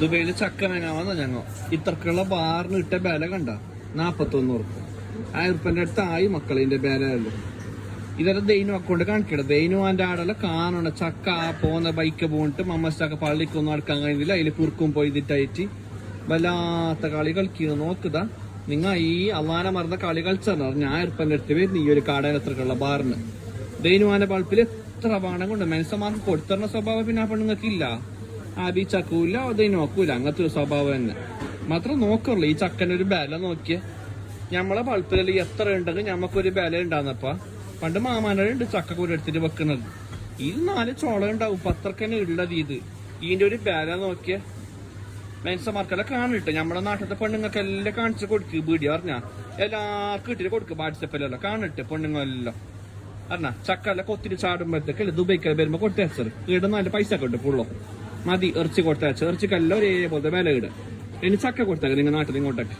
ദുബൈയിൽ ചക്ക മേങ്ങാമെന്ന ഞങ്ങൾ. ഇത്രക്കുള്ള ബാറിന് ഇട്ട ബല കണ്ട. നാപ്പത്തൊന്ന് ഉറുപ്പ് ആ ഉറുപ്പന്റെ അടുത്ത് ആയി മക്കളിന്റെ ബലല്ലോ ഇതൊരു ദൈനു അക്കൗണ്ട് കാണിക്കട്ടെ ദൈനു ആന്റെ ആടെല്ലാം കാണണം. ചക്ക പോകുന്ന ബൈക്ക് പോയിട്ട് മമ്മസ്റ്റൊക്കെ പള്ളിക്കൊന്നും അടുക്കാൻ കഴിയുന്നില്ല അതിൽ കുറുക്കും പോയി ഇതിട്ടായിട്ട് വല്ലാത്ത കളി കളിക്കുന്നു നോക്കുക നിങ്ങൾ ഈ അള്ളാനെ മറന്ന കളി കളിച്ചാൽ ഞാൻ ഉറുപ്പന്റെ അടുത്ത് വരുന്നു. ഈ ഒരു കാടൻ എത്രക്കുള്ള ബാറിന് ദൈനുവാന്റെ പൾപ്പിൽ എത്ര പാണം കൊണ്ട് മനുഷ്യന്മാർക്ക് കൊടുത്തരണ സ്വഭാവം പിന്നെ ആ പെണ്ണുങ്ങൾക്ക് ആ ചക്കൂല അതേ നോക്കൂല. അങ്ങനത്തെ ഒരു സ്വഭാവം തന്നെ. മാത്രം നോക്കുള്ളൂ. ഈ ചക്കന്റെ ഒരു ബല നോക്കിയേ. ഞമ്മളെ ബൾപ്പിൽ എത്ര ഉണ്ടെങ്കിൽ ഞമ്മക്കൊരു ബല ഉണ്ടാകുന്നപ്പ പണ്ട് മാമാനടെ ഉണ്ട് ചക്കക്കൂല എടുത്തിട്ട് വെക്കുന്നത്. ഇത് നാല് ചോള ഉണ്ടാവും. പത്രക്കന്നെ ഉള്ളത് ഇത്. ഇതിന്റെ ഒരു ബല നോക്കിയ. മെൻസമാർക്കെല്ലാം കാണിട്ട് നമ്മുടെ നാട്ടിലത്തെ പെണ്ണുങ്ങൾക്ക് എല്ലാം കാണിച്ചു കൊടുക്കുക വീഡിയോ അറിഞ്ഞാ എല്ലാവർക്കും ഇട്ടിട്ട് കൊടുക്ക് വാട്സപ്പിലെല്ലാം. കാണിട്ട് പെണ്ണുങ്ങളെല്ലാം. അറിഞ്ഞ ചക്കല്ല കൊത്തിരി ചാടുമ്പോഴത്തേക്കല്ലേ ദുബൈക്ക് വരുമ്പോ കൊടുത്തയച്ചത്. ഇവിടെ നല്ല പൈസ കിട്ടും പുള്ളോ. മതി ഇറച്ചി കൊടുത്തയച്ച. ഇറച്ചിക്കെല്ലാം ഒരേപോലത്തെ വില ഇടുക ഇനി ചക്ക കൊടുത്തേക്കാം നിങ്ങൾ നാട്ടിൽ ഇങ്ങോട്ടേക്ക്.